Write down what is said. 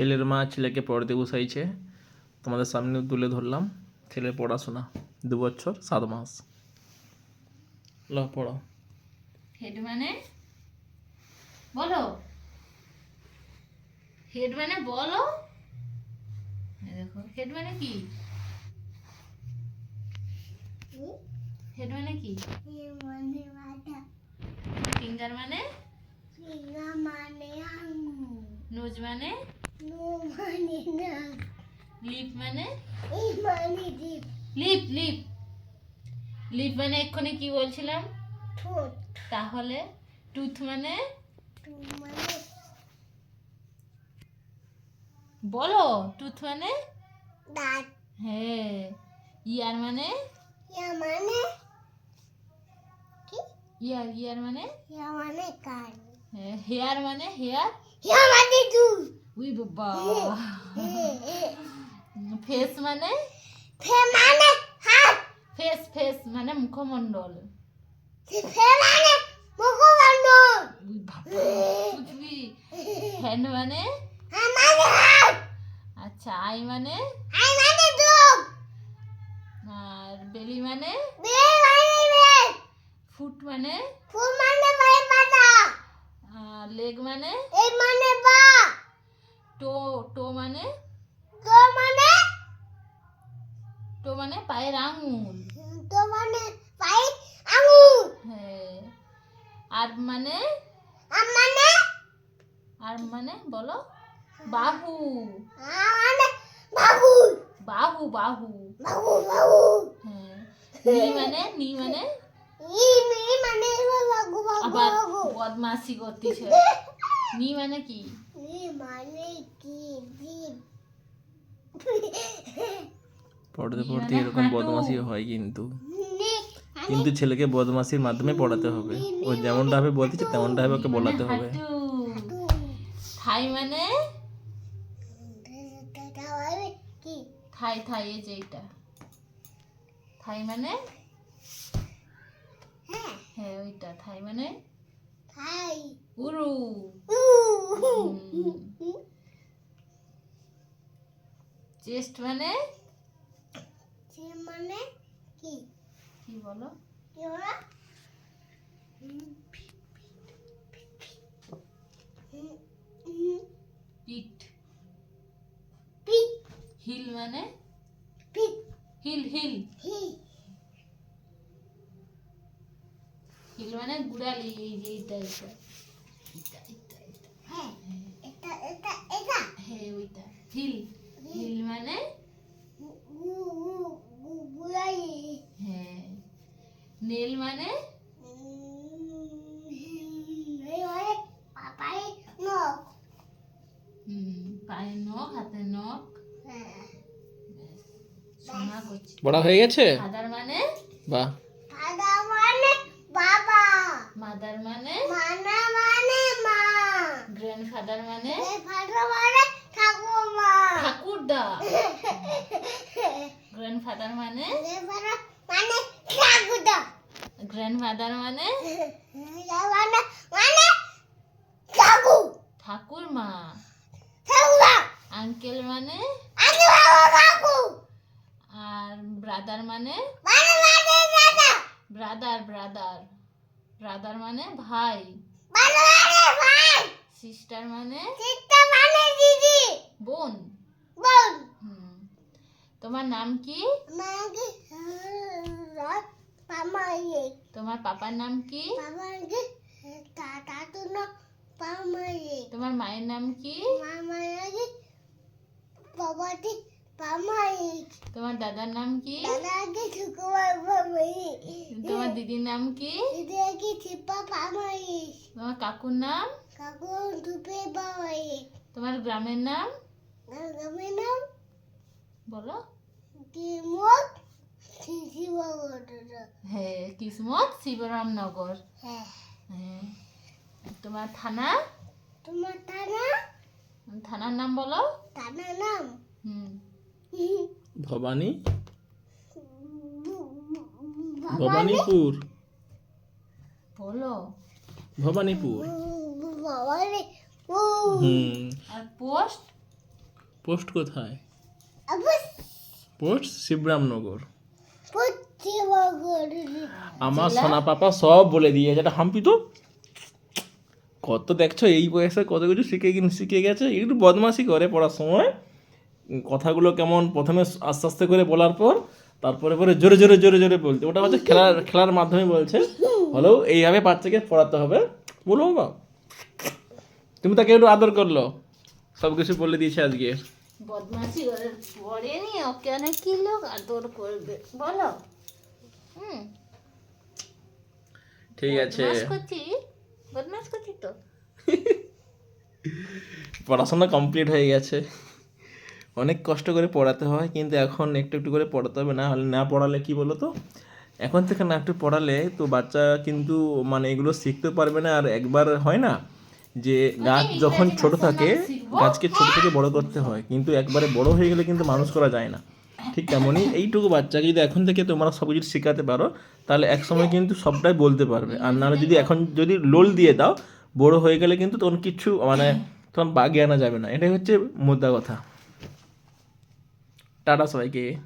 ছেলের মা ছেলেকে পড়তে বসাইছে। তোমাদের সামনে তুলে ধরলাম। ছেলের পড়াশোনা দু বছর সাত মাস। ল পড়ো। হেড মানে? বলো। হেড মানে বলো? দেখো হেড মানে কি? হেড মানে কি? ফিঙ্গার মানে? নোজ মানে? লিপ মানে? লিপ লিপ লিপ মানে এক্ষুনি কি বলছিলাম? তাহলে টুথ মানে? বলো টুথ মানে? হ্যাঁ। ইয়ার মানে? ইয়ার ইয়ার মানে? হ্যাঁ হেয়ার মানে হেয়ার উই বাবা ফেস মানে ফেস ফেস মানে মুখমণ্ডল। উই বাবা বুঝবি হ্যান্ড মানে? আচ্ছা আই মানে? আর বেলি মানে? ফুট মানে লেগ মানে টো টো মানে? টো মানে? পায়ের আঙুল। হ্যাঁ। আর মানে? আর মানে? বলো? বাহু। বাহু। বাহু হ্যাঁ। নি মানে নি মানে? আবার বদমাসি করতেছে। নি মানে কি? পড়তে পড়তে মানে এরকম হাঁটু। বদমাশি হয় কিন্তু। কিন্তু ছেলেকে বদমাসির মাধ্যমে পড়াতে হবে। ও যেমনটা হবে বলতেছে তেমনটা হবে ওকে বলাতে হবে। থাই মানে? থাই থাই এই যে এইটা থাই মানে? হ্যাঁ। ওইটা। থাই মানে? উরু। চেস্ট মানে? মানে কি? কি বলো? কি ওরা পিঠ পিক হিল মানে? পিক হিল হিল হিল মানে গুড়ালি এই যে এইটা এইটা এইটা এইটা এইটা হ্যাঁ এটা এটা এটা হ্যাঁ ওইটা হিল হিল মানে? হ্যাঁ। নেল মানে? নখ নখ। হ্যাঁ হয়ে গেছে? ফাদার মানে? বাহ। মানে বাবা মাদার মানে? মানা মানে মা। গ্র্যান্ড ফাদার মানে? ফাটা মানে ঠাকুরদা। গ্র্যান্ড ফাদার মানে মানে ঠাকুরদা। গ্র্যান্ড ফাদার মানে মানে মানে ঠাকু ঠাকুর। মা ঠাকুমা আঙ্কেল মানে? কাকু আর ব্রাদার মানে? মানে মানে দাদা ব্রাদার ব্রাদার ব্রাদার মানে ভাই। মানে মানে ভাই। সিস্টার মানে চিত্তা মানে দিদি বোন বোন হুম তোমার নাম কি? তোমার পাপার নাম কি? তোমার মায়ের নাম কি? তোমার দাদার নাম কি? তোমার দিদির নাম কি? তোমার কাকুর নাম? তোমার গ্রামের নাম? আমি নাম? বলো। হ্যাঁ কিসমত শিবরামনগর। হ্যাঁ। হ্যাঁ তোমার থানা? তোমার টানা থানার নাম বলো। টানা নাম? হুম। ভবানী? ভবানীপুর। বলো. ভবানীপুর। বাবা হুম। আর পোস্ট? পোস্ট কোথায়? পোস্ট শিবরামনগর। আমার সোনা পাপা সব বলে দিয়েছে। এটা হাম্পি তো? কত দেখছ এই বয়সে কত কিছু শিখে শিখে গেছে? একটু বদমাশি করে পড়ার সময়। কথাগুলো কেমন প্রথমে আস্তে আস্তে করে বলার পর তারপরে পরে জোরে জোরে জোরে জোরে বলতে। ওটা হচ্ছে খেলার খেলার মাধ্যমে বলছে। হলেও এইভাবে বাচ্চাকে পড়াতে হবে। বলো বাবা। তুমি তাকে একটু আদর করল। সব কিছু বলে দিয়েছে আজকে। বদমাসি করে পড়েনি ওকে অনেক কি লোক আদর করবে? বলো। হুম। ঠিক আছে। বদমাস করছি করছি তো? পড়াশোনা কমপ্লিট হয়ে গেছে। অনেক কষ্ট করে পড়াতে হয় কিন্তু এখন একটু একটু করে পড়াতে হবে না হলে না পড়ালে কি বলো তো? এখন থেকে না একটু পড়ালে তো বাচ্চা কিন্তু মানে এগুলো শিখতে পারবে না আর একবার হয় না? যে গাছ যখন ছোট থাকে গাছকে ছোট থেকে বড় করতে হয়। কিন্তু একবারে বড় হয়ে গেলে কিন্তু মানুষ করা যায় না। ঠিক তেমনই এইটুকু বাচ্চাকে যদি এখন থেকে তোমরা সব কিছু শেখাতে পারো তাহলে এক সময় কিন্তু সবটাই বলতে পারবে। আর নাহলে যদি এখন যদি লোল দিয়ে দাও বড় হয়ে গেলে কিন্তু তখন কিচ্ছু মানে তখন বাগে আনা যাবে না। এটাই হচ্ছে মুদ্রা কথা। টাটা সবাইকে।